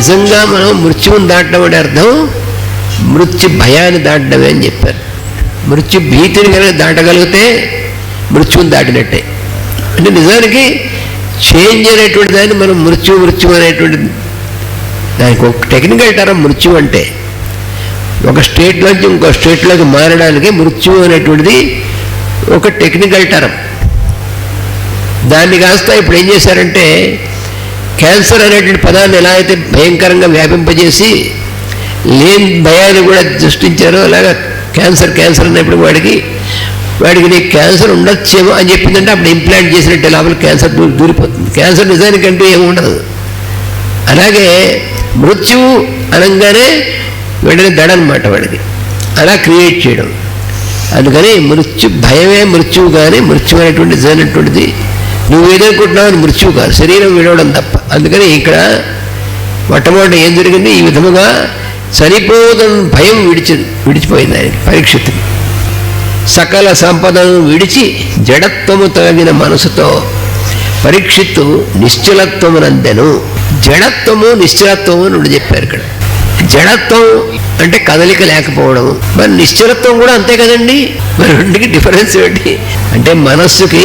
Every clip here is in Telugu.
నిజంగా మనం మృత్యువుని దాటడం అంటే అర్థం? మృత్యు భయాన్ని దాటడమే అని చెప్పారు. మృత్యు భీతిని కనుక దాటగలిగితే మృత్యువుని దాటినట్టే. అంటే నిజానికి చేంజ్ అనేటువంటి దాన్ని మనం మృత్యు మృత్యు అనేటువంటి దానికి ఒక టెక్నికల్ టర్మ్ మృత్యు అంటే ఒక స్టేట్లోంచి ఇంకో స్టేట్లోకి మారడానికి మృత్యు అనేటువంటిది ఒక టెక్నికల్ టర్మ్ దాన్ని కాస్త ఇప్పుడు ఏం చేశారంటే క్యాన్సర్ అనేటువంటి పదాన్ని ఎలా అయితే భయంకరంగా వ్యాపింపజేసి లేని భయాన్ని కూడా సృష్టించారో అలాగా క్యాన్సర్ క్యాన్సర్ అన్నప్పుడు వాడికి వాడికి నీకు క్యాన్సర్ ఉండొచ్చేమో అని చెప్పిందంటే అప్పుడు ఇంప్లాంట్ చేసినట్టే లోపల క్యాన్సర్ దూరిపోతుంది. క్యాన్సర్ నిజానికంటూ ఏమి ఉండదు. అలాగే మృత్యువు అనగానే వెంటనే దడనమాట వాడికి. అలా క్రియేట్ చేయడం. అందుకని మృత్యు భయమే మృత్యువు కానీ మృత్యు అనేటువంటి నిజమైనటువంటిది నువ్వు ఏదనుకుంటున్నావు మృత్యువు కాదు. శరీరం విడవడం తప్ప. అందుకని ఇక్కడ మొట్టమొదటి ఏం జరిగింది? ఈ విధముగా చనిపోదని భయం విడిచి విడిచిపోయింది ఆయన పరీక్షితుకి సకల సంపదను విడిచి జడత్వము తగిన మనసుతో పరీక్షిత్తు నిశ్చలత్వమునందెను. జడత్వము నిశ్చలత్వము అని చెప్పారు ఇక్కడ. జడత్వం అంటే కదలిక లేకపోవడం. మరి నిశ్చలత్వం కూడా అంతే కదండి? మరి రెండుకి డిఫరెన్స్ ఏంటి అంటే మనస్సుకి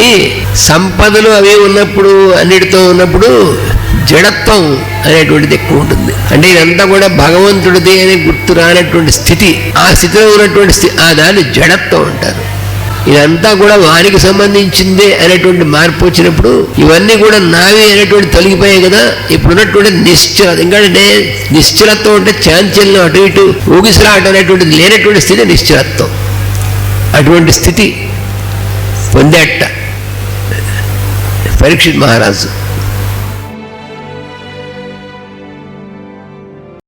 సంపదలు అవి ఉన్నప్పుడు అన్నిటితో ఉన్నప్పుడు జడత్వం అనేటువంటిది ఎక్కువ ఉంటుంది. అంటే ఇదంతా కూడా భగవంతుడిది అని గుర్తు రానటువంటి స్థితి. ఆ స్థితిలో ఉన్నటువంటి స్థితి ఆ దాన్ని జడత్వం అంటారు. ఇదంతా కూడా వారికి సంబంధించిందే అనేటువంటి మార్పు వచ్చినప్పుడు ఇవన్నీ కూడా నావి అనేటువంటి తొలగిపోయాయి కదా. ఇప్పుడున్నటువంటి నిశ్చల ఎందుకంటే నిశ్చలత్వం అంటే చాంచల్యం అటు ఇటు ఊగిసలాట అనేటువంటిది లేనటువంటి స్థితి నిశ్చలత్వం. అటువంటి స్థితి పొందేట. పరీక్షిత్ మహారాజు.